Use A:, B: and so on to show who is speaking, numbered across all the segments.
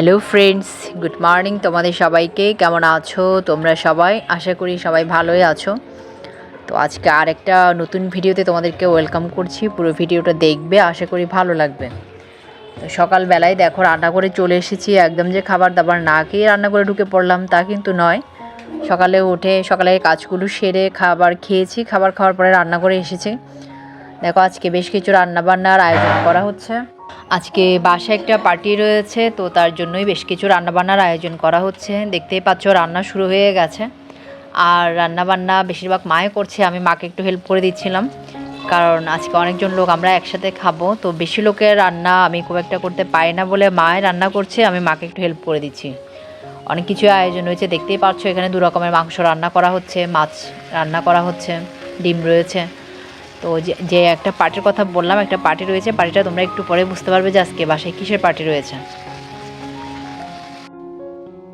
A: Hello friends good morning তোমাদের সবাইকে। কেমন আছো তোমরা সবাই? আশা করি সবাই ভালোই আছো। তো আজকে আরেকটা নতুন ভিডিওতে তোমাদেরকে ওয়েলকাম করছি। পুরো ভিডিওটা দেখবে, আশা করি ভালো লাগবে। তো সকালবেলায় দেখো, রান্না করে চলে এসেছি। একদম যে খাবার দাবার না খেয়ে রান্না করে ঢুকে পড়লাম, তা কিন্তু নয়। সকালে উঠে সকালে কাজগুলো সেরে খাবার খেয়েছি। খাবার খাওয়ার পরে রান্না করে এসেছি। দেখো, আজকে বেশ কিছু রান্না বান্নার আয়োজন করা হচ্ছে। আজকে বাসায় একটা পার্টি রয়েছে, তো তার জন্যই বেশ কিছু রান্নাবান্নার আয়োজন করা হচ্ছে। দেখতেই পাচ্ছ, রান্না শুরু হয়ে গেছে। আর রান্নাবান্না বেশিরভাগ মায়ে করছে, আমি মাকে একটু হেল্প করে দিচ্ছিলাম। কারণ আজকে অনেকজন লোক আমরা একসাথে খাব, তো বেশি লোকের রান্না আমি খুব একটা করতে পারি না বলে মায়ে রান্না করছে, আমি মাকে একটু হেল্প করে দিচ্ছি। অনেক কিছু আয়োজন রয়েছে, দেখতেই পাচ্ছ, এখানে দু রকমের মাংস রান্না করা হচ্ছে, মাছ রান্না করা হচ্ছে, ডিম রয়েছে। তো যে একটা পার্টির কথা বললাম, একটা পার্টি রয়েছে, পার্টিটা তোমরা একটু পরে বুঝতে পারবে যে আজকে বাসায় কিসের পার্টি রয়েছে।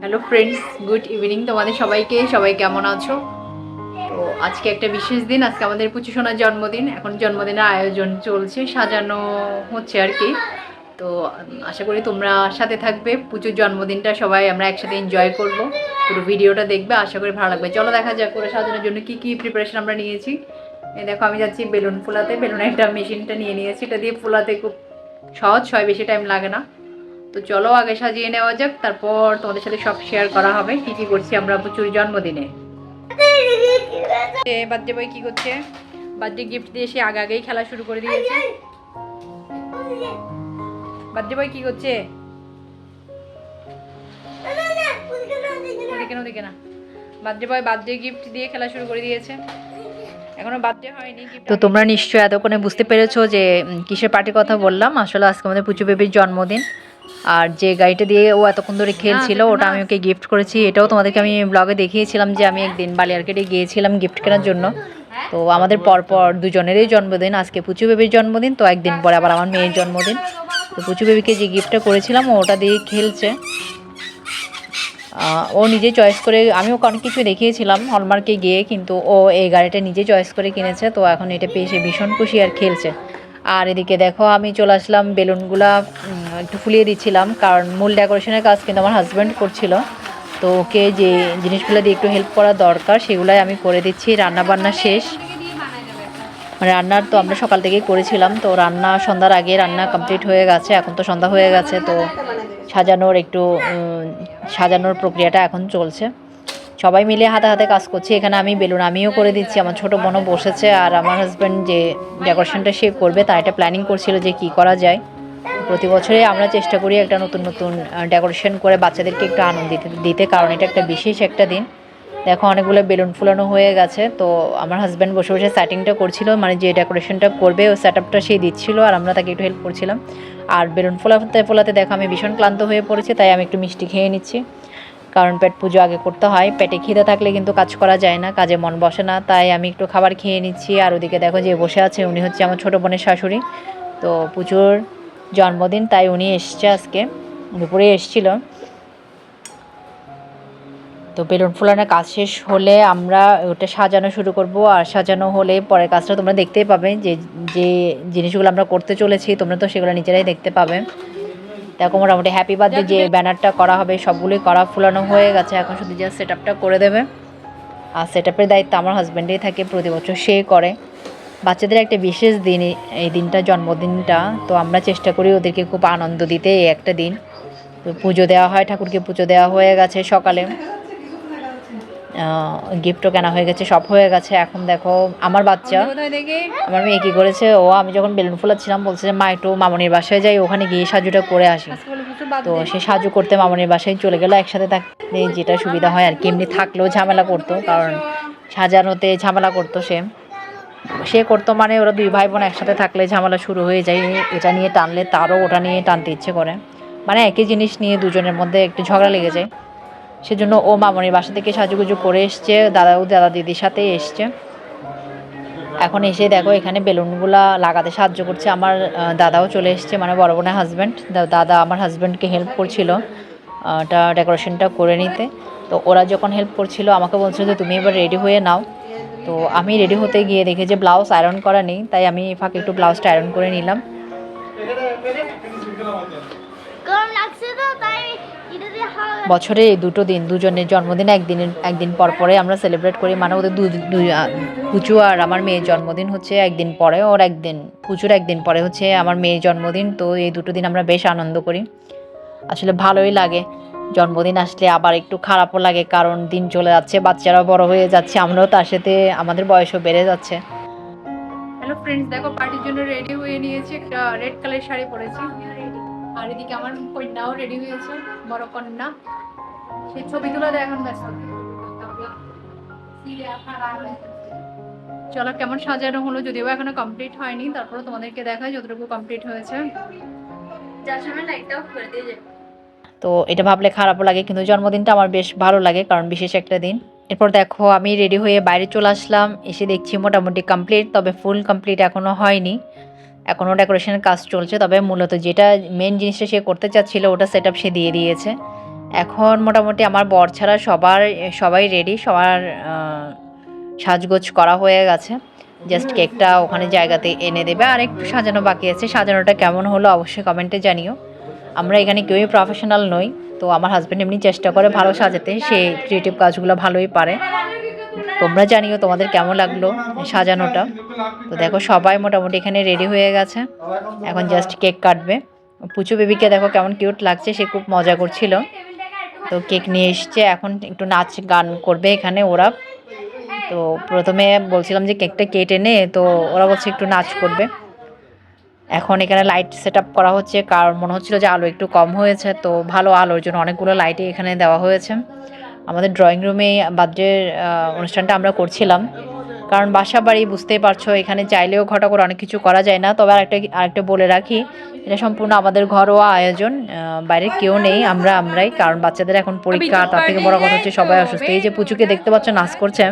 A: হ্যালো ফ্রেন্ডস গুড ইভিনিং তোমাদের সবাইকে, সবাই কেমন আছো? তো আজকে একটা বিশেষ দিন, আজকে আমাদের পুচু সোনার জন্মদিন, এখন জন্মদিনের আয়োজন চলছে, সাজানো হচ্ছে আর কি। তো আশা করি তোমরা সাথে থাকবে পুজোর জন্মদিনটা সবাই আমরা একসাথে এনজয় করব, পুরো ভিডিওটা দেখবে, আশা করি ভালো লাগবে। চলো দেখা যাক করে সাজানোর জন্য কি কি প্রিপারেশন আমরা নিয়েছি। এই দেখো, আমি যাচ্ছি বেলুন ফোলাতে। বেলুনের একটা মেশিনটা নিয়ে নিয়েছি। এটা দিয়ে ফোলাতে খুব সহজ হয় বেশি টাইম লাগে না। তো চলো আগে সাজিয়ে নেওয়া যাক। তারপর তোমাদের সাথে সব শেয়ার করা হবে। কি কি করছি আমরা প্রচুর জন্মদিনে। বার্থডে বয় কি করছে? বার্থডে গিফট দিয়ে সে আগে আগেই খেলা শুরু করে দিয়েছে। বার্থডে বয় কি করছে? ওদিকে না ওদিকে না। বার্থডে বয় বার্থডে গিফট দিয়ে খেলা শুরু করে দিয়েছে। এখনও বার্থডে হয়নি তো তোমরা নিশ্চয়ই এতক্ষণে বুঝতে পেরেছ যে কিসের পার্টির কথা বললাম। আসলে আজকে আমাদের পুচু বেবির জন্মদিন। আর যে গাড়িটা দিয়ে ও এতক্ষণ ধরে খেলছিল ওটা আমি ওকে গিফট করেছি। এটাও তোমাদেরকে আমি ব্লগে দেখিয়েছিলাম যে আমি একদিন বালিয়ারকেটে গিয়েছিলাম গিফট কেনার জন্য। তো আমাদের পরপর দুজনেরই জন্মদিন আজকে পুচু বেবির জন্মদিন তো একদিন পরে আবার আমার মেয়ের জন্মদিন। তো পুচু বেবিকে যে গিফটটা করেছিলাম ও ওটা দিয়ে খেলছে। ও নিজে চয়েস করে, আমি ওকে অনেক কিছু দেখিয়েছিলাম হলমার্কে গিয়ে, কিন্তু ও এই গাড়িটা নিজে চয়েস করে কিনেছে, তো এখন এটা পেয়ে সে ভীষণ খুশি আর খেলছে। আর এদিকে দেখো, আমি চলে আসলাম বেলুনগুলা একটু ফুলিয়ে দিচ্ছিলাম, কারণ মূল ডেকোরেশনের কাজ কিন্তু আমার হাজব্যান্ড করছিল। তো ওকে যে জিনিসগুলো দিয়ে একটু হেল্প করা দরকার, সেগুলাই আমি করে দিচ্ছি রান্না বান্না শেষ। রান্নার তো আমরা সকাল থেকেই করেছিলাম, তো রান্না সন্ধ্যার আগে রান্না কমপ্লিট হয়ে গেছে, এখন তো সন্ধ্যা হয়ে গেছে, তো সাজানোর একটু সাজানোর প্রক্রিয়াটা এখন চলছে। সবাই মিলে হাতে হাতে কাজ করছি। এখানে আমি বেলুন আমিও করে দিচ্ছি। আমার ছোট বোনও বসেছে আর আমার হাজব্যান্ড যে ডেকোরেশনটা সে করবে, তার একটা প্ল্যানিং করছিল যে কি করা যায়। প্রতি বছরে আমরা চেষ্টা করি একটা নতুন নতুন ডেকোরেশন করে বাচ্চাদেরকে একটু আনন্দ দিতে দিতে, কারণ এটা একটা বিশেষ একটা দিন। দেখো অনেকগুলো বেলুন ফুলানো হয়ে গেছে, তো আমার হাজব্যান্ড বসে বসে সেটিংটা করছিল মানে যে ডেকোরেশনটা করবে, ওই সেট আপটা সে দিচ্ছিল আর আমরা তাকে একটু হেল্প করছিলাম। আর বেলুন ফোলাতে ফোলাতে দেখো আমি ভীষণ ক্লান্ত হয়ে পড়েছি, তাই আমি একটু মিষ্টি খেয়ে নিচ্ছি। কারণ পেট পুজো আগে করতে হয়, পেটে খিদে থাকলে কিন্তু কাজ করা যায় না, কাজে মন বসে না, তাই আমি একটু খাবার খেয়ে নিচ্ছি। আর ওদিকে দেখো যে বসে আছে, উনি হচ্ছে আমার ছোটো বোনের শাশুড়ি। তো পুজোর জন্মদিন, তাই উনি এসছে আজকে দুপুরে এসছিল। তো বেলুন ফুলানোর কাজ শেষ হলে আমরা ওটা সাজানো শুরু করব। আর সাজানো হলে পরের কাজটা তোমরা দেখতেই পাবে যে যে জিনিসগুলো আমরা করতে চলেছি তোমরা তো সেগুলো নিজেরাই দেখতে পাবে। দেখো মোটামুটি হ্যাপি বার্থডে যে ব্যানারটা করা হবে সবগুলোই করা ফুলানো হয়ে গেছে। এখন শুধু জাস্ট সেট আপটা করে দেবে। আর সেট আপের দায়িত্ব আমার হাজব্যান্ডেই থাকে প্রতি বছর সে করে। বাচ্চাদের একটা বিশেষ দিন এই- এই দিনটা জন্মদিনটা। তো আমরা চেষ্টা করি ওদেরকে খুব আনন্দ দিতে এই একটা দিন। তো পুজো দেওয়া হয় ঠাকুরকে পুজো দেওয়া হয়ে গেছে সকালে। গিফটও কেনা হয়ে গেছে সব হয়ে গেছে। এখন দেখো আমার বাচ্চা আমার মেয়ে কী করেছে? ও আমি যখন বেলুন ফুলাচ্ছিলাম বলছে যে মা একটু মামনির বাসায় যাই ওখানে গিয়ে সাজুটা করে আসি। তো সে সাজু করতে মামনির বাসায় চলে গেলো। একসাথে থাকলে যেটা সুবিধা হয় আর কি এমনি থাকলেও ঝামেলা করতো কারণ সাজানোতে ঝামেলা করতো সে। সে করতো মানে ওরা দুই ভাই বোন একসাথে থাকলে ঝামেলা শুরু হয়ে যায় এটা নিয়ে টানলে তারও ওটা নিয়ে টানতে ইচ্ছে করে। মানে একই জিনিস নিয়ে দুজনের মধ্যে একটু ঝগড়া লেগে যায়। সেজন্য ও মামনির বাসা থেকে সাজুগুজু করে এসছে দাদা দাদা দিদির সাথে এসছে। এখন এসে দেখো এখানে বেলুনগুলা লাগাতে সাহায্য করছে। আমার দাদাও চলে এসছে মানে বড় বোনের হাজব্যান্ড দাদা আমার হাজব্যান্ডকে হেল্প করছিল এটা ডেকোরেশনটা করে নিতে। তো ওরা যখন হেল্প করছিল, আমাকে বলছিল যে তুমি এবার রেডি হয়ে নাও। তো আমি রেডি হতে গিয়ে দেখে যে ব্লাউজ আয়রন করা নেই, তাই আমি ফাঁকে একটু ব্লাউজটা আয়রন করে নিলাম।
B: লাগছে
A: বছরে দুটো দিন, দুজনের জন্মদিন একদিন একদিন পর পরে আমরা সেলিব্রেট করি। মানে ওদের পুচু আর আমার মেয়ের জন্মদিন হচ্ছে একদিন পরে, ওর একদিন, পুচুর একদিন পরে হচ্ছে আমার মেয়ের জন্মদিন। তো এই দুটো দিন আমরা বেশ আনন্দ করি। আসলে ভালোই লাগে। জন্মদিন আসলে আবার একটু খারাপও লাগে, কারণ দিন চলে যাচ্ছে, বাচ্চারাও বড় হয়ে যাচ্ছে, আমরাও তার সাথে, আমাদের বয়সও বেড়ে যাচ্ছে। হ্যালো ফ্রেন্ডস দেখো পার্টির জন্য রেডি হয়ে নিয়েছি, একটা রেড কালার শাড়ি পরেছি। আর এদিকে আমার কন্যাও রেডি হয়েছে, বড় কন্যা। সেই ছবিগুলো এখন ব্যস্ত। চলো, কেমন সাজানো হলো যদিও এখনও কমপ্লিট হয়নি তারপরে তোমাদেরকে দেখাই যতটুকু কমপ্লিট হয়েছে। তো এটা ভাবলে খারাপও লাগে, কিন্তু জন্মদিনটা আমার বেশ ভালো লাগে, কারণ বিশেষ একটা দিন। এরপর দেখো, আমি রেডি হয়ে বাইরে চলে আসলাম, এসে দেখছি মোটামুটি কমপ্লিট তবে ফুল কমপ্লিট এখনও হয়নি। এখনও ডেকোরেশনের কাজ চলছে, তবে মূলত যেটা মেন জিনিসটা সে করতে চাচ্ছিল, ওটা সেট সে দিয়ে দিয়েছে। এখন মোটামুটি আমার বর ছাড়া সবার, সবাই রেডি সবার সাজগোজ করা হয়ে গেছে। জাস্ট কেকটা ওখানে জায়গাতে এনে দেবে, আর একটু সাজানো বাকি আছে। সাজানোটা কেমন হলো অবশ্যই কমেন্টে জানিও। আমরা এখানে কেউই প্রফেশনাল নই, তো আমার হাজব্যান্ড এমনি চেষ্টা করে ভালো সাজাতে, সে ক্রিয়েটিভ কাজগুলো ভালোই পারে। তোমরা জানিও তোমাদের কেমন লাগল সাজানোটা। তো দেখো সবাই মোটামুটি এখানে রেডি হয়ে গেছে। এখন জাস্ট কেক কাটবে। পুচু বেবিকে দেখো কেমন কিউট লাগছে, সে খুব মজা করছিল। তো কেক নিয়ে এসছে, এখন একটু নাচ গান করবে এখানে ওরা। তো প্রথমে বলছিলাম যে কেকটা কেটে নে, তো ওরা বলছে একটু নাচ করবে। এখন এখানে লাইট সেট আপ করা হচ্ছে, কারণ মনে হচ্ছিল যে আলো একটু কম হয়েছে, তো ভালো আলোর জন্য অনেকগুলো লাইটই এখানে দেওয়া হয়েছে। আমাদের ড্রয়িং রুমে বার্থডের অনুষ্ঠানটা আমরা করছিলাম। কারণ বাসা বাড়ি বুঝতেই পারছ এখানে চাইলেও ঘটা করে অনেক কিছু করা যায় না। তবে আরেকটা আরেকটা বলে রাখি এটা সম্পূর্ণ আমাদের ঘরোয়া আয়োজন বাইরে কেউ নেই আমরা আমরাই। কারণ বাচ্চাদের এখন পরীক্ষা তার থেকে বড় কথা হচ্ছে সবাই অসুস্থ। এই যে পুচুকে দেখতে পাচ্ছ নাচ করছে।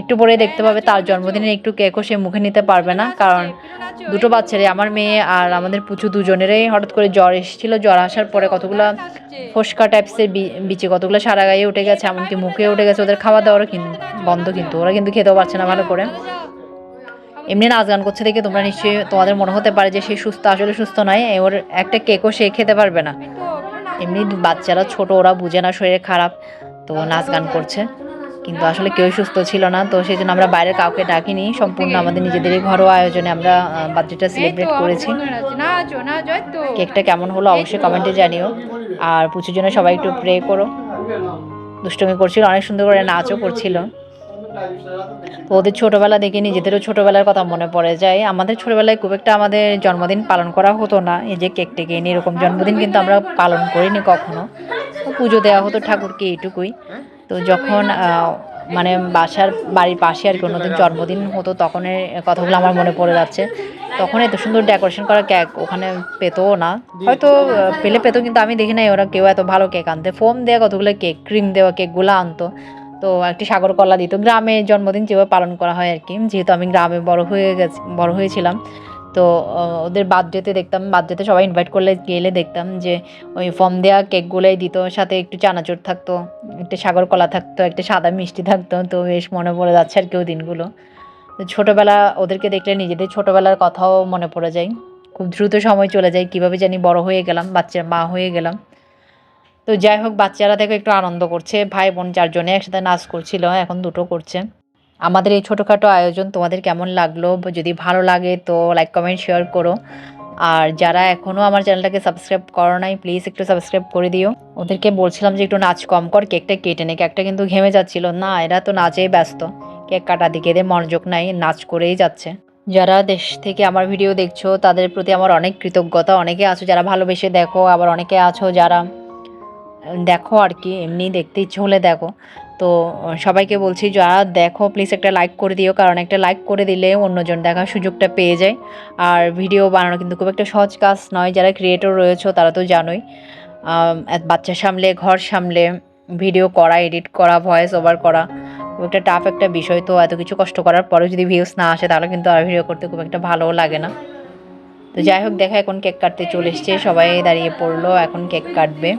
A: একটু পরে দেখতে পাবে তার জন্মদিনে একটু কেকও সে মুখে নিতে পারবে না, কারণ দুটো বাচ্চারই, আমার মেয়ে আর আমাদের পুচু দুজনেরই হঠাৎ করে জ্বর এসেছিল। জ্বর আসার পরে কতগুলো ফোসকা টাইপসের বিচে, কতগুলো সারা গায়ে উঠে গেছে, এমনকি মুখে উঠে গেছে, ওদের খাওয়া দাওয়ারও কিন্তু বন্ধ কিন্তু, ওরা কিন্তু খেতেও পারছে না ভালো করে। এমনি নাচ গান করছে দেখে তোমরা নিশ্চয়ই, তোমাদের মনে হতে পারে যে সে সুস্থ, আসলে সুস্থ নয়, ওর একটা কেকও সে খেতে পারবে না। এমনি বাচ্চারা ছোট, ওরা বুঝে না শরীরে খারাপ, তো নাচ গান করছে। কিন্তু আসলে কেউ সুস্থ ছিল না তো সেই জন্য আমরা বাইরের কাউকে ডাকিনি। সম্পূর্ণ আমাদের নিজেদেরই ঘরোয়া আয়োজনে আমরা বার্থডেটা সেলিব্রেট করেছি। কেকটা কেমন হলো অবশ্যই কমেন্টে জানিও। আর পুজোর জন্য সবাই একটু প্রে করো। দুষ্টমি করছিল অনেক সুন্দর করে নাচও করছিল। তো ওদের ছোটোবেলা দেখে নিজেদেরও ছোটোবেলার কথা মনে পড়ে যায়। আমাদের ছোটোবেলায় খুব একটা আমাদের জন্মদিন পালন করা হতো না। এই যে কেক টেকে এনে এরকম জন্মদিন কিন্তু আমরা পালন করিনি কখনো। পুজো দেওয়া হতো ঠাকুরকে এইটুকুই। তো যখন মানে বাসার, বাড়ির পাশে আর কি অন্যদিন জন্মদিন হতো, তখনের কথাগুলো আমার মনে পড়ে যাচ্ছে। তখন এত সুন্দর ডেকোরেশন করা কেক ওখানে পেতো না। হয়তো পেলে পেতো, কিন্তু আমি দেখি নাই ওরা কেউ এত ভালো কেক আনতে। ফোম দেওয়া কতগুলো কেক ক্রিম দেওয়া কেকগুলো আনতো। তো একটি সাগর কলা দিত। গ্রামে জন্মদিন যেভাবে পালন করা হয় আর কি, যেহেতু আমি গ্রামে বড় হয়ে গেছি, বড় হয়েছিলাম। তো ওদের বার্থডেতে দেখতাম, বার্থডেতে সবাই ইনভাইট করলে গেলে দেখতাম যে ওই ফর্ম দেওয়া কেকগুলোই দিত, সাথে একটু চানাচুর থাকতো, একটা সাগর কলা থাকতো, একটা সাদা মিষ্টি থাকতো, তো বেশ মনে পড়ে যাচ্ছে আর কেউ দিনগুলো। তো ছোটোবেলা ওদেরকে দেখলে নিজেদের ছোটোবেলার কথাও মনে পড়ে যায়। খুব দ্রুত সময় চলে যায়, কীভাবে জানি বড় হয়ে গেলাম বাচ্চার মা হয়ে গেলাম। তো যাই হোক, বাচ্চারা দেখো একটু আনন্দ করছে, ভাই বোন চারজনে একসাথে নাচ করছিল, এখন দুটো করছে। আমাদের এই ছোটোখাটো আয়োজন তোমাদের কেমন লাগল? যদি ভালো লাগে তো লাইক কমেন্ট শেয়ার করো। আর যারা এখনও আমার চ্যানেলটাকে সাবস্ক্রাইব করো নাই প্লিজ একটু সাবস্ক্রাইব করে দিও। ওদেরকে বলছিলাম যে একটু নাচ কম কর, কেকটা কেটে নে। কেকটা কিন্তু ঘেমে যাচ্ছিল। না, এরা তো নাচেই ব্যস্ত। কেক কাটা দিকে এদের মনোযোগ নাই, নাচ করেই যাচ্ছে। যারা দেশ থেকে আমার ভিডিও দেখছ, তাদের প্রতি আমার অনেক কৃতজ্ঞতা। অনেকে আছো যারা ভালোবেসে দেখো, আবার অনেকে আছো যারা দেখো আর কি, এমনি দেখতে ইচ্ছে হলে দেখো। তো সবাইকে বলছি যারা দেখো প্লিজ একটা লাইক করে দিও, কারণ একটা লাইক করে দিলে অন্যজন দেখার সুযোগটা পেয়ে যায়। আর ভিডিও বানানো কিন্তু খুব একটা সহজ কাজ নয়, যারা ক্রিয়েটর রয়েছে তারা তো জানোই। বাচ্চা সামলে, ঘর সামলে ভিডিও করা এডিট করা ভয়েস ওভার করা, খুব একটা টাফ একটা বিষয়। তো এত কিছু কষ্ট করার পরেও যদি ভিউস না আসে, তাহলে কিন্তু আর ভিডিও করতে খুব একটা ভালোও লাগে না। তো যাই হোক, দেখা এখন কেক কাটতে চলে এসছে, সবাই দাঁড়িয়ে পড়ল, এখন কেক কাটবে।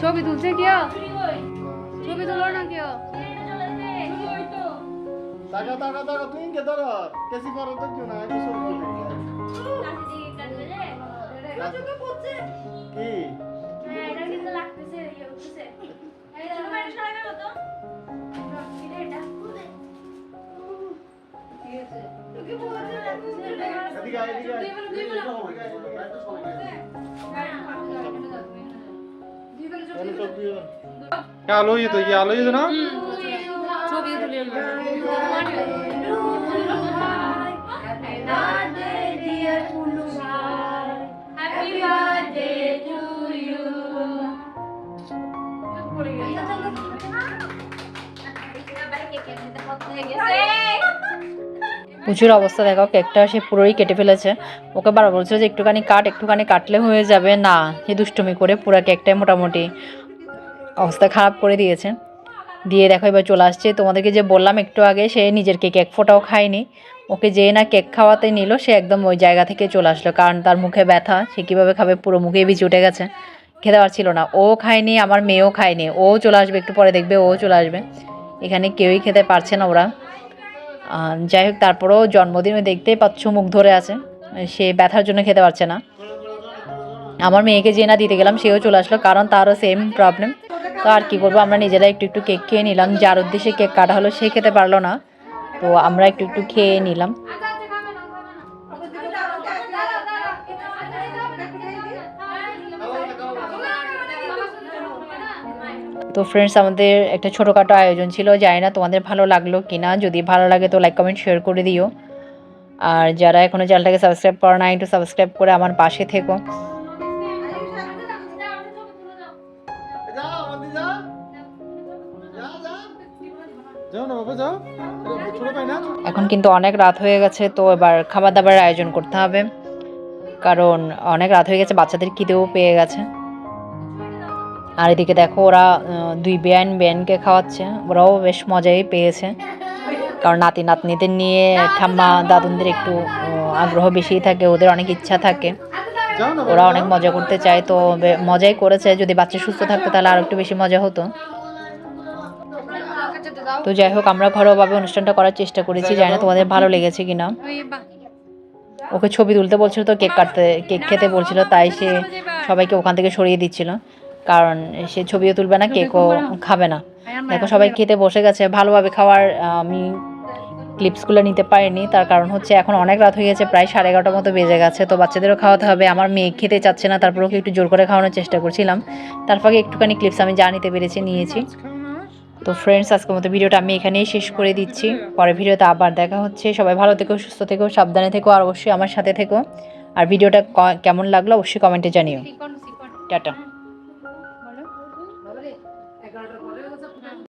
B: ছবি তুলছে কেউ ছবি তোলো না কেউ
C: টাকা টাকা টাকা তুই কে ধর। কেসি পারো তো জন্য আমি সব বলি কি? এদিকে এদিকে আয়।
B: দুই বেলা
C: তাহলে তো তুই
D: আলো ইয়ে তো কি আলো ইয়ে না
B: ছবি তুলে Happy birthday to you.
A: প্রচুর অবস্থা, দেখো কেকটা সে পুরোই কেটে ফেলেছে। ওকে বারবার বলছিল যে একটুখানি কাট, একটুখানি কাটলে হয়ে যাবে। না, সে দুষ্টুমি করে পুরো কেকটাই মোটামুটি অবস্থা খারাপ করে দিয়েছে। দিয়ে দেখো এবার চলে আসছে। তোমাদেরকে যে বললাম একটু আগে, সে নিজের কেক এক ফোঁটাও খায়নি। ওকে যে না কেক খাওয়াতে নিল, সে একদম ওই জায়গা থেকে চলে আসলো। কারণ তার মুখে ব্যথা, সে কীভাবে খাবে? পুরো মুখে বিচ উঠে গেছে। খেতে পারছিল না। ও খায়নি, আমার মেয়েও খায়নি। ও চলে আসবে, একটু পরে দেখবে, ও চলে আসবে। এখানে কেউই খেতে পারছে না ওরা। যাই হোক, তারপরেও জন্মদিনে দেখতেই পাচ্ছ, মুখ ধরে আছে। সে ব্যথার জন্য খেতে পারছে না। আমার মেয়েকে যে না দিতে গেলাম, সেও চলে আসলো, কারণ তারও সেম প্রবলেম তো আর কি করব, আমরা নিজেরা একটু একটু কেক খেয়ে নিলাম। যার উদ্দেশ্যে কেক কাটা হলো, সে খেতে পারল না। তো আমরা একটু একটু খেয়ে নিলাম। তো ফ্রেন্ডস আমাদের একটা ছোটোখাটো আয়োজন ছিল, জানি না তোমাদের ভালো লাগল কি না যদি ভালো লাগে তো লাইক কমেন্ট শেয়ার করে দিও। আর যারা এখনও চ্যানেলটাকে সাবস্ক্রাইব করো না একটু সাবস্ক্রাইব করে আমার পাশে থেকো। এখন কিন্তু অনেক রাত হয়ে গেছে, তো এবার খাবার দাবারের আয়োজন করতে হবে। কারণ অনেক রাত হয়ে গেছে, বাচ্চাদের খিদেও পেয়ে গেছে। আর এদিকে দেখো, ওরা দুই বেয়ান বেআইনকে খাওয়াচ্ছে। ওরাও বেশ মজাই পেয়েছে। কারণ নাতি নাতনিদের নিয়ে ঠাম্মা দাদুনদের একটু আগ্রহ বেশিই থাকে, ওদের অনেক ইচ্ছা থাকে। ওরা অনেক মজা করতে চায়, তো মজাই করেছে। যদি বাচ্চা সুস্থ থাকতো তাহলে আরও একটু বেশি মজা হতো। তো যাই হোক, আমরা ঘরোয়াভাবে অনুষ্ঠানটা করার চেষ্টা করেছি। জানি না তোমাদের ভালো লেগেছে কিনা। ওকে ছবি তুলতে বলছিল তো, কেক কাটতে, কেক খেতে বলছিল, তাই সে সবাইকে ওখান থেকে সরিয়ে দিচ্ছিল। কারণ সে ছবিও তুলবে না কেকও খাবে না। দেখো সবাই খেতে বসে গেছে ভালোভাবে খাওয়ার আমি ক্লিপসগুলো নিতে পারিনি তার কারণ হচ্ছে এখন অনেক রাত হয়ে গেছে প্রায় সাড়ে এগারোটার মতো বেজে গেছে তো বাচ্চাদেরও খাওয়াতে হবে আমার মেয়ে খেতে চাচ্ছে না তারপর ওকে একটু জোর করে খাওয়ানোর চেষ্টা করছিলাম। তার ফাঁকে একটুখানি ক্লিপস আমি যা নিতে পেরেছি নিয়েছি। তো ফ্রেন্ডস আজকের মতো ভিডিওটা আমি এখানেই শেষ করে দিচ্ছি। পরের ভিডিওতে আবার দেখা হচ্ছে। সবাই ভালো থেকো সুস্থ থেকো সাবধানে থেকো আর অবশ্যই আমার সাথে থেকো। আর ভিডিওটা ক- কেমন লাগল অবশ্যই কমেন্টে জানিও। টাটা।